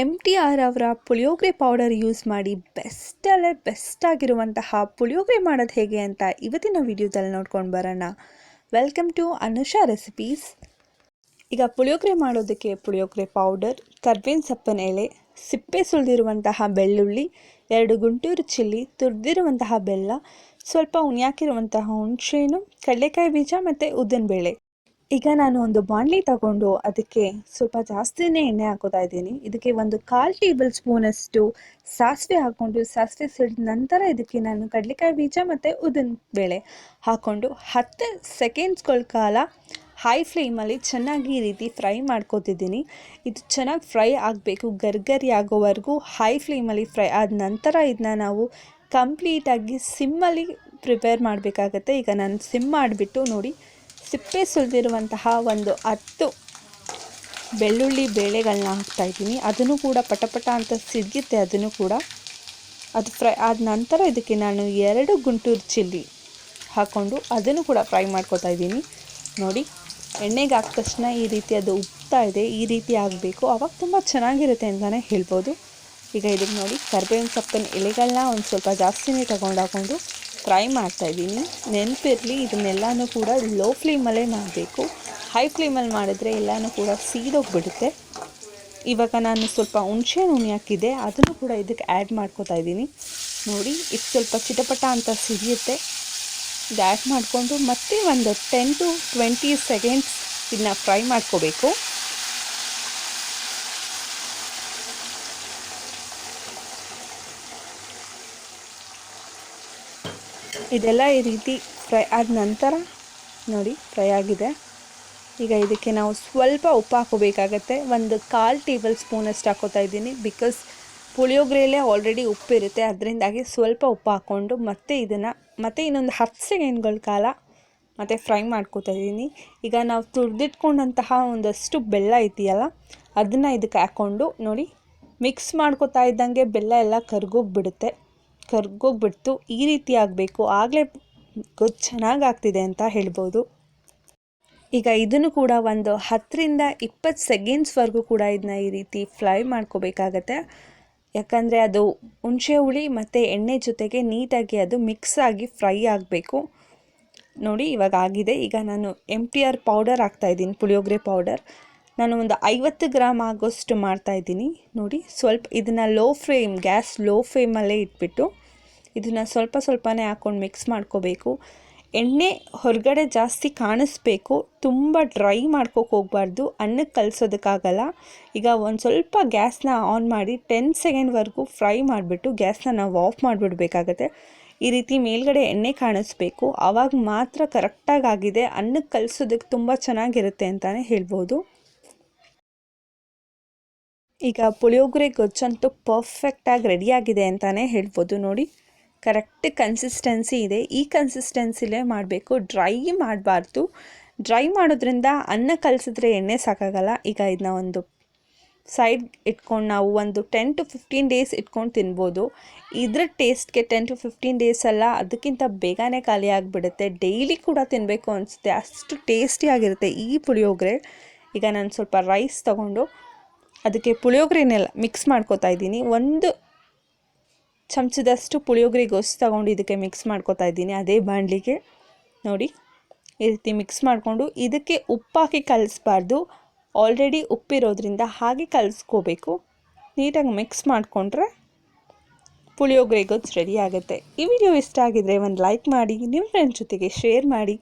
M T R ಅವರ puliyogare powder use ಮಾಡಿ ಬೆಸ್ಟಲ್ಲೇ ಬೆಸ್ಟಾಗಿರುವಂತಹ ಪುಳಿಯೋಗರೆ ಮಾಡೋದು ಹೇಗೆ ಅಂತ ಇವತ್ತಿನ ವಿಡಿಯೋದಲ್ಲಿ ನೋಡ್ಕೊಂಡು ಬರೋಣ. Welcome to Anusha recipes. ಈಗ ಪುಳಿಯೋಗರೆ ಮಾಡೋದಕ್ಕೆ ಪುಳಿಯೋಗರೆ ಪೌಡರ್, ಕರ್ಬೇವಿನ ಸೊಪ್ಪಿನ ಎಲೆ, ಸಿಪ್ಪೆ ಸುಳಿದಿರುವಂತಹ ಬೆಳ್ಳುಳ್ಳಿ, ಎರಡು ಗುಂಟೂರು ಚಿಲ್ಲಿ, ತುರಿದಿರುವಂತಹ ಬೆಲ್ಲ, ಸ್ವಲ್ಪ ಉಣಿಯಾಕಿರುವಂತಹ ಹುಣಸೆಹಣ್ಣು, ಕಡಲೆಕಾಯಿ ಬೀಜ ಮತ್ತು ಉದ್ದಿನಬೇಳೆ. ಈಗ ನಾನು ಒಂದು ಬಾಂಡ್ಲಿ ತಗೊಂಡು ಅದಕ್ಕೆ ಸ್ವಲ್ಪ ಜಾಸ್ತಿನೇ ಎಣ್ಣೆ ಹಾಕೋತಾ ಇದ್ದೀನಿ. ಇದಕ್ಕೆ ಒಂದು ಕಾಲು ಟೇಬಲ್ ಸ್ಪೂನಷ್ಟು ಸಾಸಿವೆ ಹಾಕ್ಕೊಂಡು, ಸಾಸಿವೆ ಸಿಡಿದ ನಂತರ ಇದಕ್ಕೆ ನಾನು ಕಡಲೆಕಾಯಿ ಬೀಜ ಮತ್ತು ಉದ್ದಿನ ಬೇಳೆ ಹಾಕ್ಕೊಂಡು ಹತ್ತು ಸೆಕೆಂಡ್ಸ್ಗಳ ಕಾಲ ಹೈ ಫ್ಲೇಮಲ್ಲಿ ಚೆನ್ನಾಗಿ ಈ ರೀತಿ ಫ್ರೈ ಮಾಡ್ಕೋತಿದ್ದೀನಿ. ಇದು ಚೆನ್ನಾಗಿ ಫ್ರೈ ಆಗಬೇಕು, ಗರ್ಗರಿ ಆಗೋವರೆಗೂ ಹೈ ಫ್ಲೇಮಲ್ಲಿ ಫ್ರೈ ಆದ ನಂತರ ಇದನ್ನ ನಾವು ಕಂಪ್ಲೀಟಾಗಿ ಸಿಮ್ಮಲ್ಲಿ ಪ್ರಿಪೇರ್ ಮಾಡಬೇಕಾಗತ್ತೆ. ಈಗ ನಾನು ಸಿಮ್ ಮಾಡಿಬಿಟ್ಟು ನೋಡಿ ಸಿಪ್ಪೆ ಸುಲಿದಿರುವಂತಹ ಒಂದು ಹತ್ತು ಬೆಳ್ಳುಳ್ಳಿ ಬೇಳೆಗಳನ್ನ ಹಾಕ್ತಾಯಿದ್ದೀನಿ ಅದನ್ನು ಕೂಡ ಪಟಪಟ ಅಂತ ಸಿಗುತ್ತೆ ಅದನ್ನು ಕೂಡ ಅದು ಫ್ರೈ ಆದ ನಂತರ ಇದಕ್ಕೆ ನಾನು ಎರಡು ಗುಂಟೂರು ಚಿಲ್ಲಿ ಹಾಕ್ಕೊಂಡು ಅದನ್ನು ಕೂಡ ಫ್ರೈ ಮಾಡ್ಕೊತಾ ಇದ್ದೀನಿ. ನೋಡಿ, ಎಣ್ಣೆಗೆ ಹಾಕಿದ ತಕ್ಷಣ ಈ ರೀತಿ ಅದು ಉಪ್ತಾ ಇದೆ, ಈ ರೀತಿ ಆಗಬೇಕು. ಅವಾಗ ತುಂಬ ಚೆನ್ನಾಗಿರುತ್ತೆ ಅಂತಲೇ ಹೇಳ್ಬೋದು. ಈಗ ಇದಕ್ಕೆ ನೋಡಿ ಕರ್ಬೇವಿನ ಸೊಪ್ಪಿನ ಎಲೆಗಳನ್ನ ಒಂದು ಸ್ವಲ್ಪ ಜಾಸ್ತಿನೇ ತಗೊಂಡು ಹಾಕ್ಕೊಂಡು ಫ್ರೈ ಮಾಡ್ತಾಯಿದ್ದೀನಿ ನೆನಪಿರಲಿ, ಇದನ್ನೆಲ್ಲನೂ ಕೂಡ ಲೋ ಫ್ಲೇಮಲ್ಲೇ ಮಾಡಬೇಕು. ಹೈ ಫ್ಲೇಮಲ್ಲಿ ಮಾಡಿದ್ರೆ ಎಲ್ಲನೂ ಕೂಡ ಸೀದೋಗ್ಬಿಡುತ್ತೆ ಇವಾಗ ನಾನು ಸ್ವಲ್ಪ ಹುಣಸೆ ಹುಣಿ ಹಾಕಿದ್ದೆ. ಅದನ್ನು ಕೂಡ ಇದಕ್ಕೆ ಆ್ಯಡ್ ಮಾಡ್ಕೋತಾ ಇದ್ದೀನಿ. ನೋಡಿ, ಇದು ಸ್ವಲ್ಪ ಚಿಟಪಟ ಅಂತ ಸಿಡಿಯುತ್ತೆ ಇದು ಆ್ಯಡ್ ಮಾಡಿಕೊಂಡು ಮತ್ತೆ ಒಂದು ಟೆನ್ ಟು ಟ್ವೆಂಟಿ ಸೆಕೆಂಡ್ಸ್ ಇದನ್ನ ಫ್ರೈ ಮಾಡ್ಕೋಬೇಕು. ಇದೆಲ್ಲ ಈ ರೀತಿ ಫ್ರೈ ಆದ ನಂತರ ನೋಡಿ ಫ್ರೈ ಆಗಿದೆ. ಈಗ ಇದಕ್ಕೆ ನಾವು ಸ್ವಲ್ಪ ಉಪ್ಪು ಹಾಕೋಬೇಕಾಗತ್ತೆ ಒಂದು ಕಾಲು ಟೇಬಲ್ ಸ್ಪೂನ್ ಅಷ್ಟು ಹಾಕೋತಾ ಇದ್ದೀನಿ. ಬಿಕಾಸ್ ಪುಳಿಯೋಗರೆಯಲ್ಲೇ ಆಲ್ರೆಡಿ ಉಪ್ಪಿರುತ್ತೆ ಅದರಿಂದಾಗಿ ಸ್ವಲ್ಪ ಉಪ್ಪು ಹಾಕ್ಕೊಂಡು ಮತ್ತೆ ಇದನ್ನು, ಮತ್ತೆ ಇನ್ನೊಂದು ಹತ್ತು ಸೆಕೆಂಡ್ಗಳ ಕಾಲ ಮತ್ತು ಫ್ರೈ ಮಾಡ್ಕೋತಾ ಇದ್ದೀನಿ. ಈಗ ನಾವು ತುರಿದಿಟ್ಕೊಂಡಂತಹ ಒಂದಷ್ಟು ಬೆಲ್ಲ ಇದೆಯಲ್ಲ, ಅದನ್ನು ಇದಕ್ಕೆ ಹಾಕ್ಕೊಂಡು ನೋಡಿ ಮಿಕ್ಸ್ ಮಾಡ್ಕೋತಾ ಇದ್ದಂಗೆ ಬೆಲ್ಲ ಎಲ್ಲ ಕರ್ಗೋಗ್ಬಿಡುತ್ತೆ. ಕರ್ಗೋಗ್ಬಿಡ್ತು. ಈ ರೀತಿ ಆಗಬೇಕು. ಆಗಲೇ ಗೊಜ್ಜು ಚೆನ್ನಾಗಿ ಆಗ್ತಿದೆ ಅಂತ ಹೇಳ್ಬೋದು. ಈಗ ಇದನ್ನು ಕೂಡ ಒಂದು ಹತ್ತರಿಂದ ಇಪ್ಪತ್ತು ಸೆಕೆಂಡ್ಸ್ವರೆಗೂ ಕೂಡ ಇದನ್ನ ಈ ರೀತಿ ಫ್ರೈ ಮಾಡ್ಕೋಬೇಕಾಗತ್ತೆ. ಯಾಕಂದರೆ ಅದು ಹುಣಸೆ ಹುಳಿ ಮತ್ತು ಎಣ್ಣೆ ಜೊತೆಗೆ ನೀಟಾಗಿ ಅದು ಮಿಕ್ಸ್ ಆಗಿ ಫ್ರೈ ಆಗಬೇಕು. ನೋಡಿ ಇವಾಗ ಆಗಿದೆ. ಈಗ ನಾನು ಎಂ ಟಿ ಆರ್ ಪೌಡರ್ ಹಾಕ್ತಾಯಿದ್ದೀನಿ ಪುಳಿಯೋಗರೆ ಪೌಡರ್ ನಾನು ಒಂದು ಐವತ್ತು ಗ್ರಾಮ್ ಆಗೋಷ್ಟು ಮಾಡ್ತಾಯಿದ್ದೀನಿ ನೋಡಿ, ಸ್ವಲ್ಪ ಇದನ್ನು ಲೋ ಫ್ಲೇಮ್ ಗ್ಯಾಸ್ ಲೋ ಫ್ಲೇಮಲ್ಲೇ ಇಟ್ಬಿಟ್ಟು ಇದನ್ನು ಸ್ವಲ್ಪ ಸ್ವಲ್ಪನೇ ಹಾಕ್ಕೊಂಡು ಮಿಕ್ಸ್ ಮಾಡ್ಕೋಬೇಕು. ಎಣ್ಣೆ ಹೊರಗಡೆ ಜಾಸ್ತಿ ಕಾಣಿಸ್ಬೇಕು. ತುಂಬ ಡ್ರೈ ಮಾಡ್ಕೋಕೆ ಹೋಗಬಾರ್ದು. ಅನ್ನಕ್ಕೆ ಕಲಿಸೋದಕ್ಕಾಗಲ್ಲ. ಈಗ ಒಂದು ಸ್ವಲ್ಪ ಗ್ಯಾಸ್ನ ಆನ್ ಮಾಡಿ ಟೆನ್ ಸೆಕೆಂಡ್ವರೆಗೂ ಫ್ರೈ ಮಾಡಿಬಿಟ್ಟು ಗ್ಯಾಸ್ನ ನಾವು ಆಫ್ ಮಾಡಿಬಿಡ್ಬೇಕಾಗತ್ತೆ. ಈ ರೀತಿ ಮೇಲ್ಗಡೆ ಎಣ್ಣೆ ಕಾಣಿಸ್ಬೇಕು. ಆವಾಗ ಮಾತ್ರ ಕರೆಕ್ಟಾಗಿ ಆಗಿದೆ. ಅನ್ನಕ್ಕೆ ಕಲಿಸೋದಕ್ಕೆ ತುಂಬ ಚೆನ್ನಾಗಿರುತ್ತೆ ಅಂತಲೇ ಹೇಳ್ಬೋದು. ಈಗ ಪುಳಿಯೋಗರೆ ಗೊಜ್ಜಂತೂ ಪರ್ಫೆಕ್ಟಾಗಿ ರೆಡಿಯಾಗಿದೆ ಅಂತಲೇ ಹೇಳ್ಬೋದು ನೋಡಿ. ಕರೆಕ್ಟ್ ಕನ್ಸಿಸ್ಟೆನ್ಸಿ ಇದೆ. ಈ ಕನ್ಸಿಸ್ಟೆನ್ಸಿಲೇ ಮಾಡಬೇಕು. ಡ್ರೈ ಮಾಡಬಾರ್ದು. ಡ್ರೈ ಮಾಡೋದ್ರಿಂದ ಅನ್ನ ಕಲಸಿದ್ರೆ ಎಣ್ಣೆ ಸಾಕಾಗಲ್ಲ. ಈಗ ಇದನ್ನ ಒಂದು ಸೈಡ್ ಇಟ್ಕೊಂಡು ನಾವು ಒಂದು ಟೆನ್ ಟು ಫಿಫ್ಟೀನ್ ಡೇಸ್ ಇಟ್ಕೊಂಡು ತಿನ್ಬೋದು. ಇದ್ರ ಟೇಸ್ಟ್ಗೆ ಟೆನ್ ಟು ಫಿಫ್ಟೀನ್ ಡೇಸ್ ಅಲ್ಲ, ಅದಕ್ಕಿಂತ ಬೇಗನೆ ಖಾಲಿ ಆಗಿಬಿಡುತ್ತೆ. ಡೈಲಿ ಕೂಡ ತಿನ್ನಬೇಕು ಅನಿಸುತ್ತೆ. ಅಷ್ಟು ಟೇಸ್ಟಿಯಾಗಿರುತ್ತೆ ಈ ಪುಳಿಯೋಗರೆ ಈಗ ನಾನು ಸ್ವಲ್ಪ ರೈಸ್ ತೊಗೊಂಡು ಅದಕ್ಕೆ ಪುಳಿಯೋಗರೆನೆಲ್ಲ ಮಿಕ್ಸ್ ಮಾಡ್ಕೋತಾ ಇದ್ದೀನಿ. ಒಂದು ಚಮಚದಷ್ಟು ಪುಳಿಯೋಗರೆ ಗೊಸ್ ತೊಗೊಂಡು ಇದಕ್ಕೆ ಮಿಕ್ಸ್ ಮಾಡ್ಕೋತಾ ಇದ್ದೀನಿ. ಅದೇ ಬಾಣಲಿಗೆ. ನೋಡಿ, ಈ ರೀತಿ ಮಿಕ್ಸ್ ಮಾಡಿಕೊಂಡು ಇದಕ್ಕೆ ಉಪ್ಪಾಕಿ ಕಲಿಸ್ಬಾರ್ದು. ಆಲ್ರೆಡಿ ಉಪ್ಪಿರೋದ್ರಿಂದ ಹಾಗೆ ಕಲಿಸ್ಕೋಬೇಕು. ನೀಟಾಗಿ ಮಿಕ್ಸ್ ಮಾಡಿಕೊಂಡ್ರೆ ಪುಳಿಯೋಗರೆ ಗೊಜ್ಜು ರೆಡಿ ಆಗುತ್ತೆ. ಈ ವಿಡಿಯೋ ಇಷ್ಟ ಆಗಿದ್ದರೆ ಒಂದು ಲೈಕ್ ಮಾಡಿ ನಿಮ್ಮ ಫ್ರೆಂಡ್ಸ್ ಜೊತೆಗೆ ಶೇರ್ ಮಾಡಿ.